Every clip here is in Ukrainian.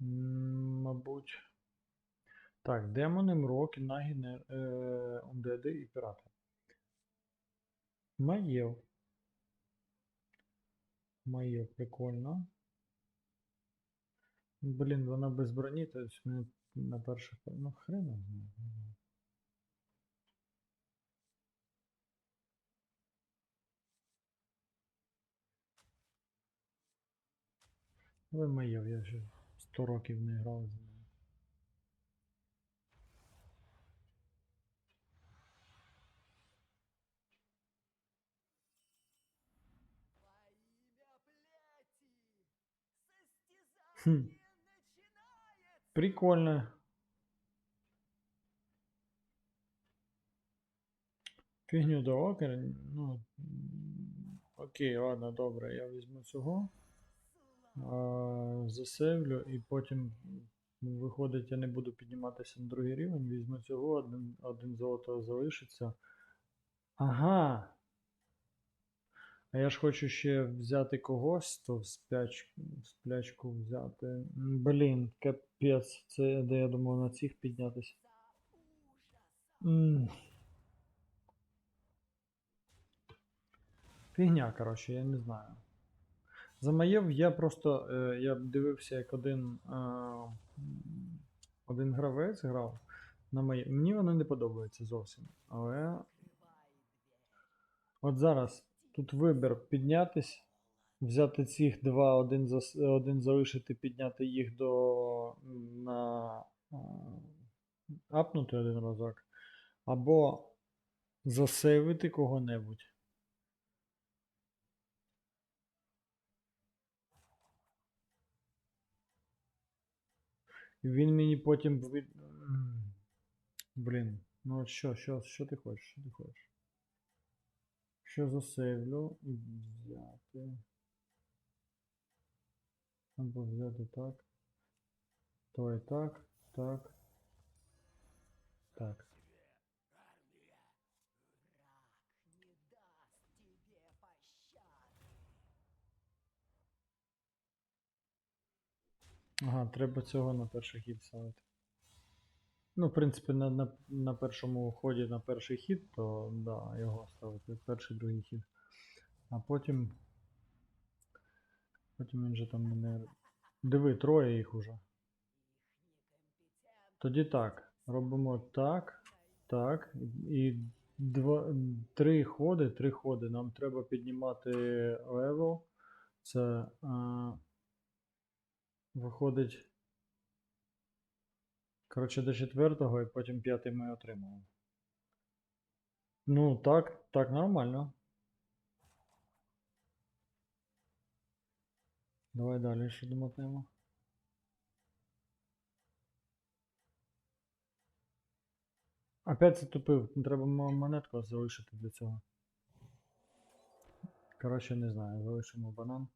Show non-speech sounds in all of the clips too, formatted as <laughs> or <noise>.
Мабуть. Так, демони, мроки, наги, е, ундеди і пірати. Маєв. Маєв, прикольно. Блін, вона без броні, то мені на перших. Ну, хрена. знає, знаю. Але Маєв, я ще 100 років не грав з ним. Хм. Прикольно. Фігню до окер. Ну. Окей, ладно, добре, я візьму цього. Засейвлю і потім виходить, я не буду підніматися на другий рівень. Візьму цього, один, один золото залишиться. Ага. А я ж хочу ще взяти когось, то в спячку, в сплячку взяти. Блін, капець, це де я думав на цих піднятися. Фігня, коротше, я не знаю. За Маєв я просто е, я дивився, як один, е, один гравець грав на Маєв. Мені воно не подобається зовсім. Але от зараз тут вибір піднятись, взяти цих два, один, зас, один залишити, підняти їх до на е, апнути один разок. Або засейвити кого-небудь. Він мені потім. Блін, ну от що, що, що ти хочеш? Що ти хочеш? Що засейвлю взяти. Або взяти так. То і так, так. Так. Ага, треба цього на перший хід ставити. Ну, в принципі, на, на, на першому ході на перший хід, то да, його ставити. Перший, другий хід. А потім. Потім він же там мене. Диви, троє їх уже. Тоді так. Робимо так, так. І два, три ходи, три ходи. Нам треба піднімати левел. Це а, виходить. Коротше, до четвертого і потім п'ятий ми отримаємо. Ну, так, так, нормально. Давай далі що домотнемо. Опять затупив. Треба мо- монетку залишити для цього. Коротше, не знаю, залишимо банан.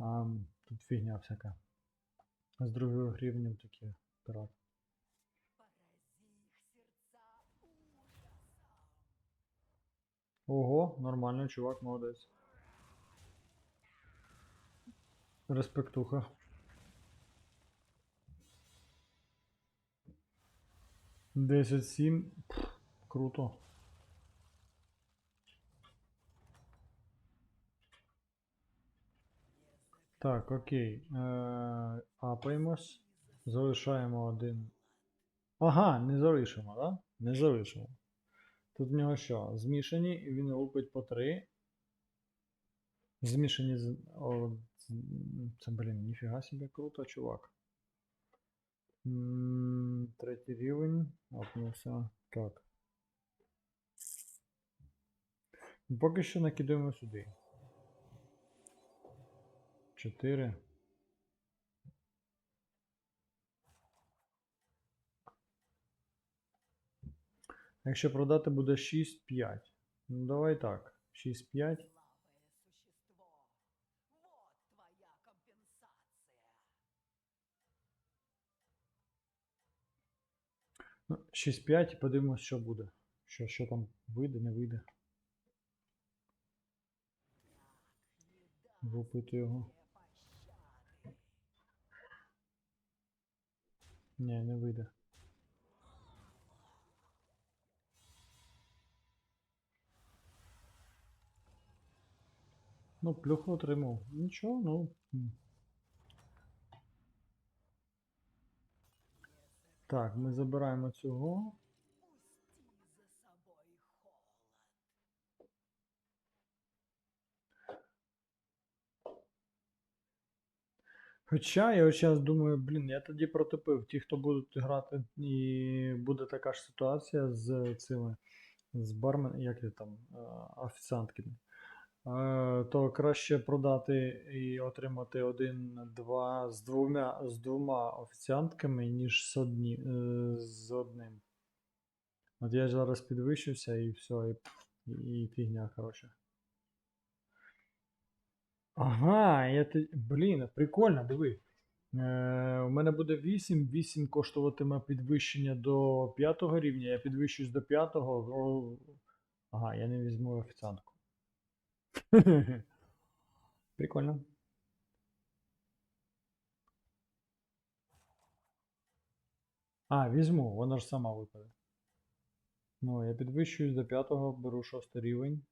М, тут фігня всяка. З другого рівня такі пірат. Ого, нормально, чувак, молодець. Респектуха. Десять сім. Круто. Так, окей. Е, апаємось. Залишаємо один. Ага, не залишимо, да? Не залишимо. Тут в нього що? Змішані, і він лупить по 3. Змішані з. О, це, блін, ніфіга собі круто, чувак. Третій рівень. Апнувся. Так. Поки що накидаємо сюди. 4. Якщо продати буде 6-5. Ну давай так. 6-5. Вот твоя компенсация. Ну, 6-5 і подивимось, що буде. Що, що там вийде, не вийде. Влупити його. Ні, не вийде. Ну, плюху отримав. Нічого, ну. Так, ми забираємо цього. Хоча я зараз думаю, блін, я тоді протопив. Ті, хто будуть грати, і буде така ж ситуація з цими, з бармен, як я там, е, офіціантками. Е, То краще продати і отримати один-два з двома, з двома офіціантками, ніж з, одні, е, з одним. От я зараз підвищився і все, і, і фігня, коротше. Ага, я те... Блін, прикольно, диви. Е, у мене буде 8, 8 коштуватиме підвищення до 5 рівня, я підвищусь до 5. О... Ага, я не візьму офіціантку. <laughs> Прикольно. А, візьму, вона ж сама випаде. Ну, я підвищуюсь до 5, беру 6 рівень.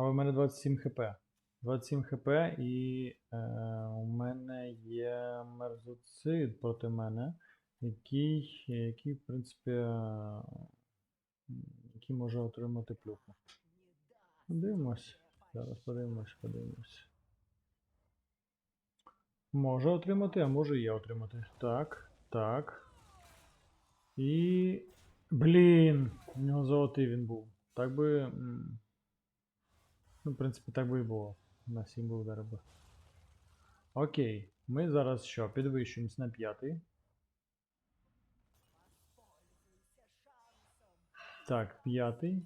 Але в мене 27 хп. 27 хп і е, у мене є мерзоцид проти мене, який, який в принципі, е, який може отримати плюху. Подивимось. Зараз подивимось, подивимось. Може отримати, а може і я отримати. Так, так. І. Блін! У нього золотий він був. Так би. Ну, в принципі, так би і було. На 7 би ударив би. Окей. Ми зараз що? Підвищуємось на п'ятий. Так, п'ятий.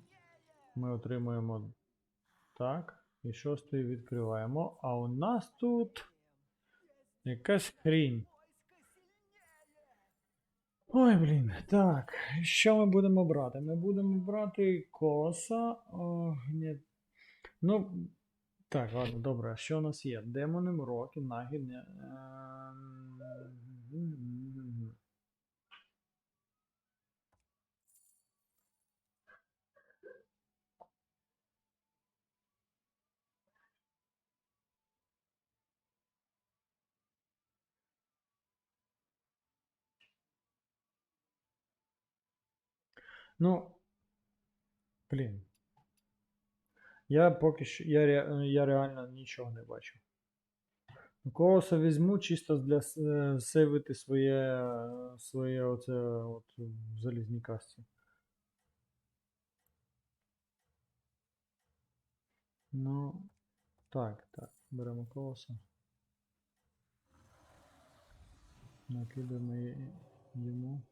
Ми отримуємо так. І шостий відкриваємо. А у нас тут якась хрінь. Ой, блін. Так. Що ми будемо брати? Ми будемо брати коса. О, ні. Ну. Так, ладно, добре. А що у нас є? Демони, мроки, нагідні. ем, Ну, блін. Я поки що. Я, я реально нічого не бачу. Колоса візьму чисто для е, сейвити своє, е, своє оце от в залізній касті. Ну, так, так. Беремо колоса. Накидаємо йому.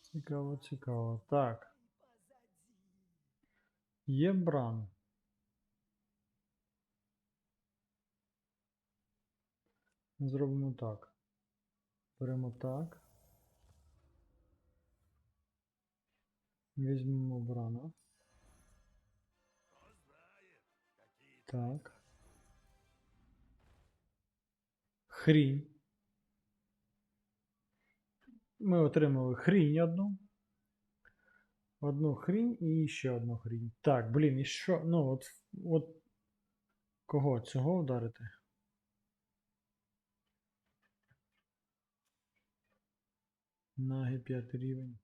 Цікаво, цікаво. Так. Є бран. Зробимо так. Беремо так. Візьмемо брана. Так. Хрінь. Ми отримали хрінь одну. Одну хрінь і ще одну хрінь. Так, блін, і що? Ну, от, от кого? Цього вдарити? Наги п'ятий рівень.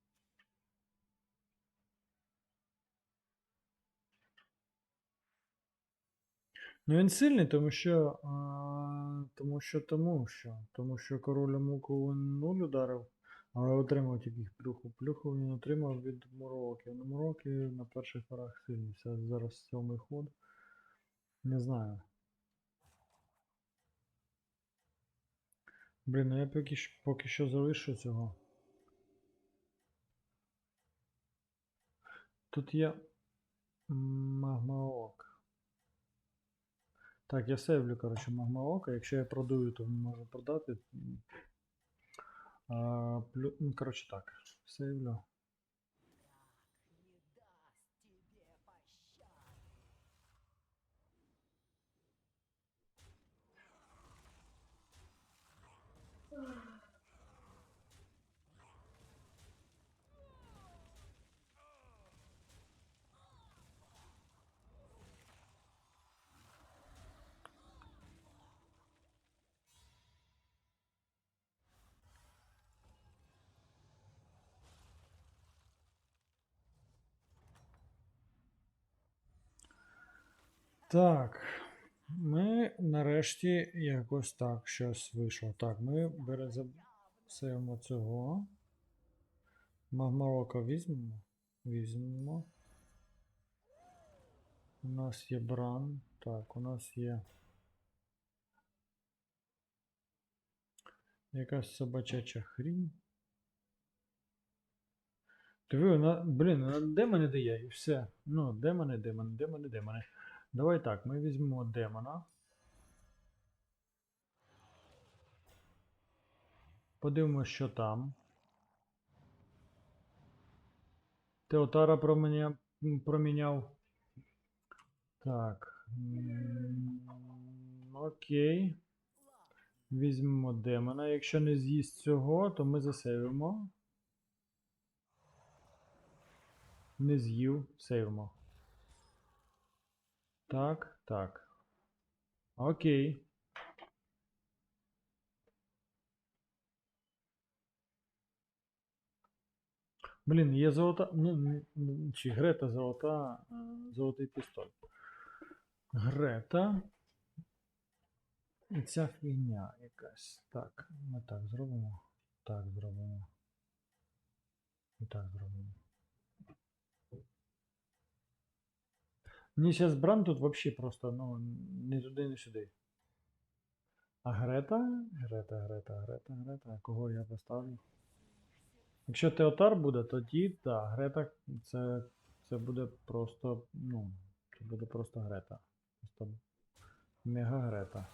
Ну він сильний, тому що. А, тому що тому що. Тому що король муку нуль ударив. Але отримав тільки плюху. Плюху він отримав від муроків. Ну, муроки на перших порах сильні. Це зараз сьомий ход. Не знаю. Блін, ну я поки, поки що залишу цього. Тут є магмаок. Так, я сейвлю, коротше, магмаока. Якщо я продаю, то можу продати. Ну, коротше так, сейвлю. Так. Ми нарешті якось так щось вийшло. Так, ми беремо цього. Магмаока візьмемо. Візьмемо. У нас є бран. Так, у нас є. Якась собачача хрінь. Диви, вона, блін, вона демони дає і все. Ну, демони, демони, демони, демони. Давай так, ми візьмемо демона. Подивимося, що там. Теотара проміняв. проміняв. Так. Окей. Візьмемо демона. Якщо не з'їсть цього, то ми засейвимо. Не з'їв, сейвимо. Так, так. Окей. Блін, є золота. Ну, чи Грета золота. е, Золотий пістоль. Грета. І ця фігня якась. Так, ми так зробимо. Так зробимо. І так зробимо. Мені зараз бран тут вообще просто, ну, не туди, не сюди. А Грета? Грета, Грета, Грета, Грета. Кого я поставлю? Якщо Теотар буде, тоді так, Грета це, це буде просто, ну, це буде просто Грета. Просто мега Грета.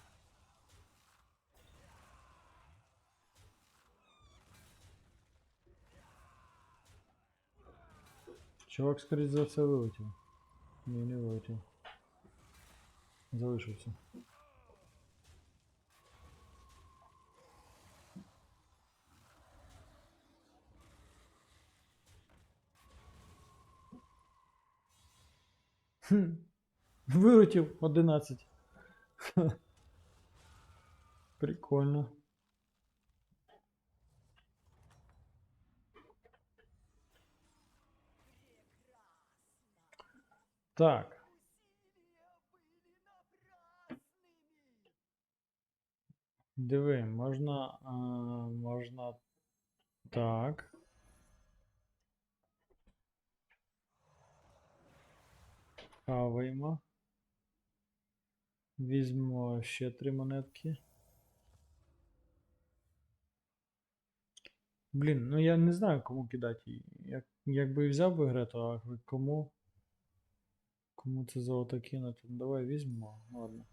Чувак, скоріше за все, вилетів. Ні, не вилетів. Залишився. Хм. Вилетів 11. Прикольно. Так. Диви, можна. А, можна. Так. Хаваємо. Візьмемо ще три монетки. Блін, ну я не знаю, кому кидати. її. Як, якби взяв би Грету, а кому? Кому це золото кинути? Ну, давай візьмемо. Ладно.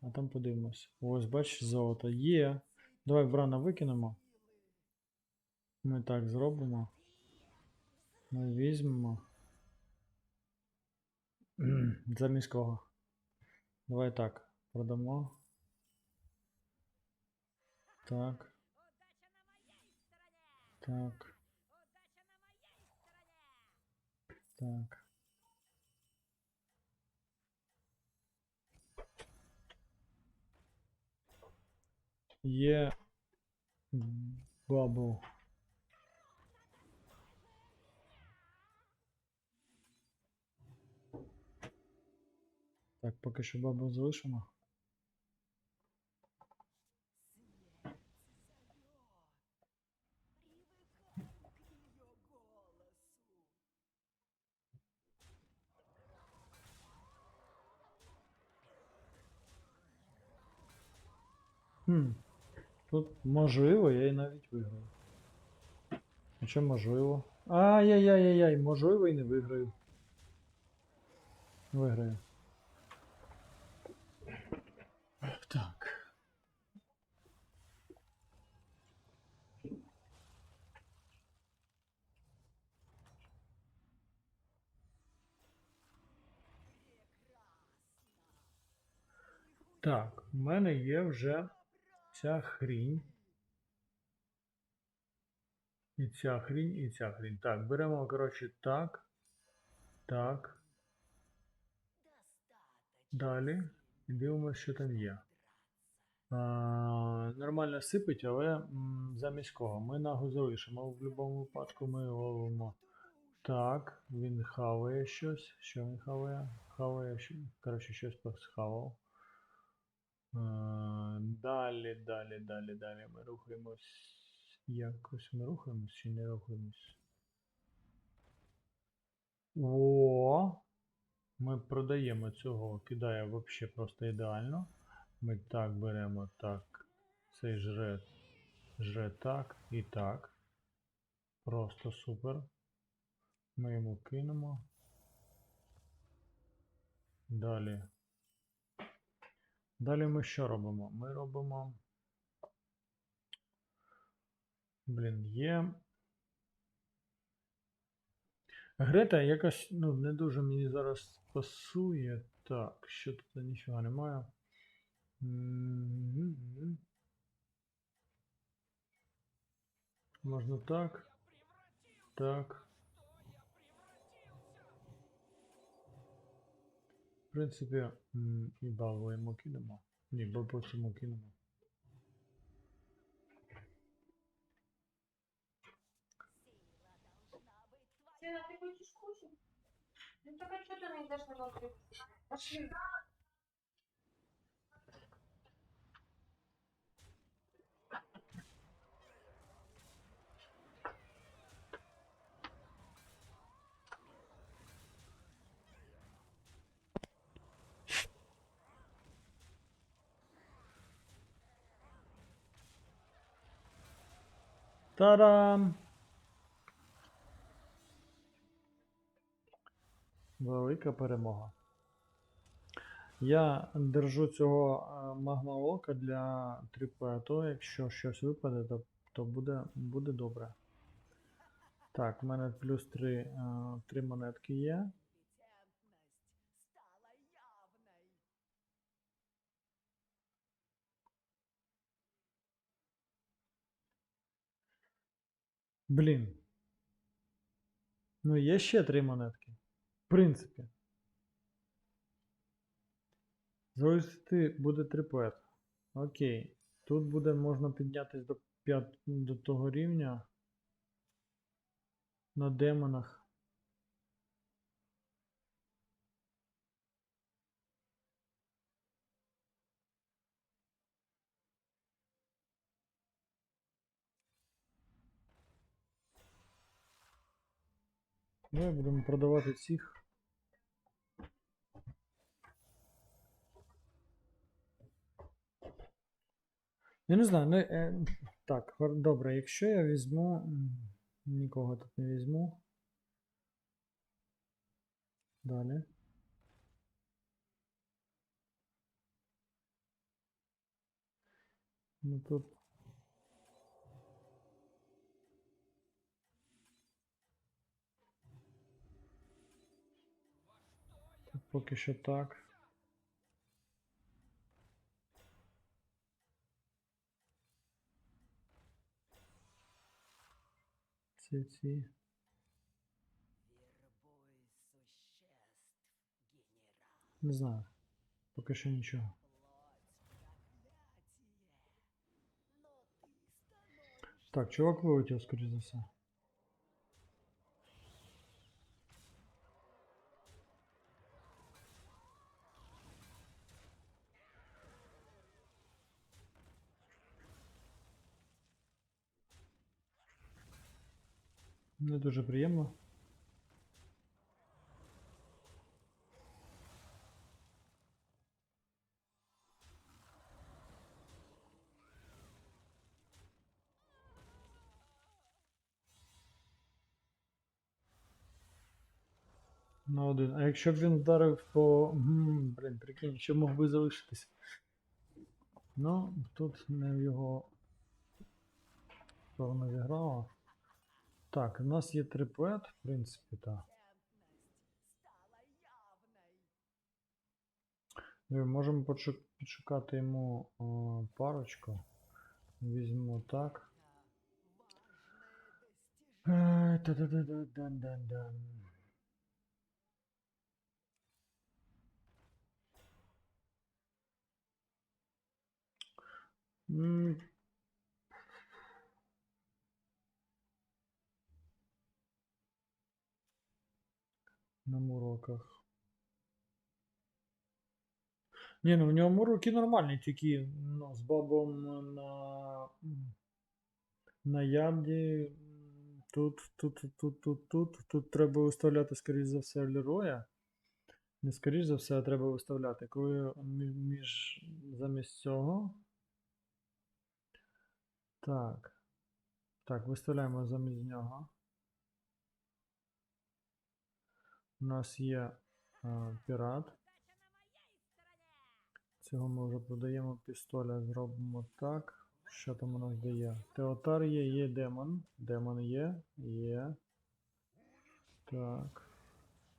А там подивимось. Ось, бачиш, золото є. Давай Брана викинемо. Ми так зробимо. Ми візьмемо. <clears throat> Замість кого? Давай так. Продамо. Так. Так. Так. є бабу. Так, поки що бабу залишимо. Хм. Тут можливо, я і навіть виграю. А що можливо? Ай-яй-яй-яй, можливо і не виграю. Виграю. Так. Так, в мене є вже ця хрінь. І ця хрінь, і ця хрінь. Так, беремо, коротше, так. Так. Далі. І дивимося, що там є. А, нормально сипить, але м, замість кого? Ми нагу залишимо. В будь-якому випадку ми ловимо. Так, він хаває щось. Що він хаває? Хаває, коротше, щось посхавав. Далі, далі, далі, далі. Ми рухаємось. Якось ми рухаємось чи не рухаємось? О! Ми продаємо цього, кидає взагалі просто ідеально. Ми так беремо так. Цей жре, жре так і так. Просто супер. Ми йому кинемо. Далі. Далі ми що робимо? Ми робимо. Блін, є. Грета якось ну, не дуже мені зараз пасує. Так, що тут нічого немає. Можна так. Так. В принципі, і балу йому кинемо. Ні, бо по цьому кинемо. Лена, ты будешь кушать? Ну так а что ты не йдеш на? Пошли. Та-дам! Велика перемога. Я держу цього е, магмалока для трипа, то якщо щось випаде, то, то буде, буде добре. Так, в мене плюс 3, 3 монетки є. Блін. Ну, є ще три монетки. В принципі. Залишити буде трипет. Окей. Тут буде можна піднятися до, п'ят до того рівня. На демонах. Давай будемо продавати цих. Я не знаю, ну, е, так, добре, якщо я візьму. Нікого тут не візьму. Далі. Ну тут. поки що так. Ці ці. Вербуй существ, генерал. Не знаю. Поки що нічого. Плоть проклятие. Но ты становишься Так, чувак вилетів, скоріш за все. Не дуже приємно. На один. А якщо б він вдарив по... Блін, прикинь, що мог би залишитись. Ну, тут не в його... Що зіграло. Так, у нас є трипет, в принципі, так. Ми можемо подшу- підшукати йому о, парочку. Візьмемо так. Важное достижение. Е, та-да-да-да-дан-дан-дан. М. На уроках. Ні, ну в нього уроки нормальні, тільки ну, з бабом на, на Тут, тут, тут, тут, тут, тут. Тут треба виставляти, скоріш за все, Лероя. Не скоріш за все, а треба виставляти. Коли між замість цього. Так. Так, виставляємо замість нього. У нас є а, пірат. Цього ми вже продаємо пістоля, зробимо так. Що там у нас дає? Теотар є, є демон. Демон є, є. Так.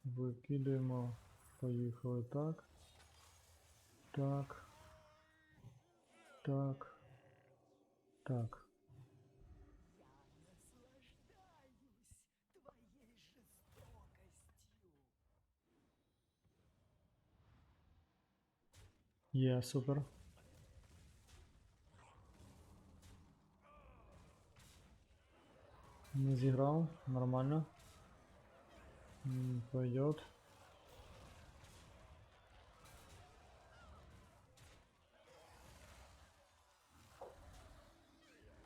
Викидаємо. Поїхали так. Так. Так. Так. Є, супер. Не зіграв, нормально. Пойдет.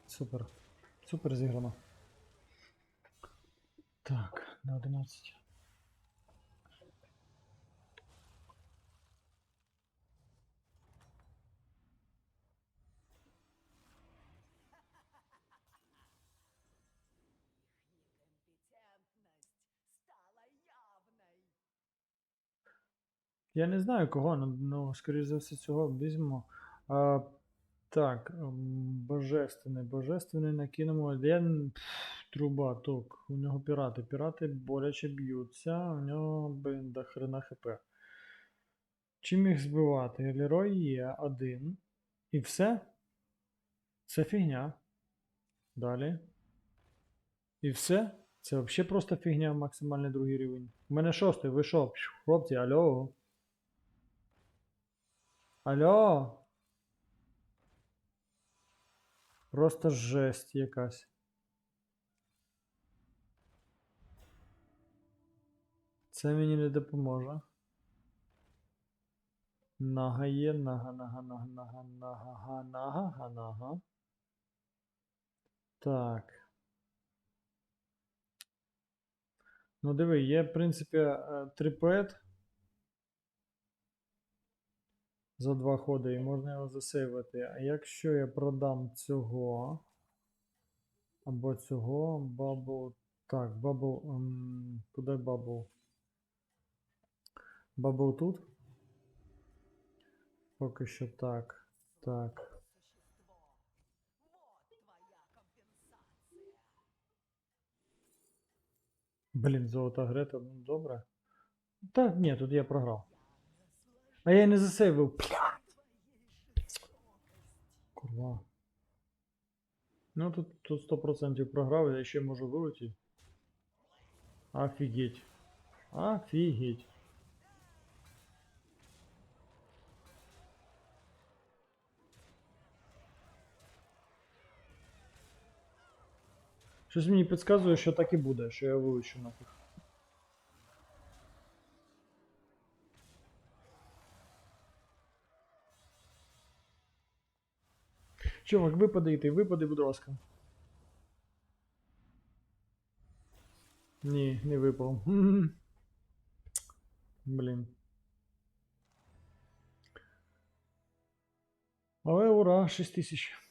Супер. Супер зіграно. Так, на 11. Я не знаю кого, ну, ну скоріш за все, цього візьмемо. А, так, божественний. Божественний накинемо. Я, пф, труба, ток. У нього пірати. Пірати боляче б'ються. У нього, блін, до хрена хп. Чим їх збивати? Лерой є один. І все. Це фігня. Далі. І все. Це взагалі просто фігня, максимальний другий рівень. У мене шостий, ви що? Пшу, Хлопці, алло. Алло. Просто жесть якась. Це мені не допоможе. Нага є, нага, нага, нага, нага, нага, га, нага, га, нага. Так. Ну диви, є, в принципі, е, трипет. За два ходи і можна його засейвити. А якщо я продам цього або цього бабл. Так, бабл. ем, Куди бабл? Бабл тут? Поки що так. Так. Блін, золота грета, ну добре. Та ні, тут я програв. А я і не засейвив. Курва. Ну тут, тут 100% програв, я ще можу вилетіти. Офігеть. Офігеть. Щось мені підказує, що так і буде, що я вилечу нафіг. Чувак, випади і ти, випади, будь ласка. Ні, не випав. <laughs> Блін. Але ура, 6 тисяч.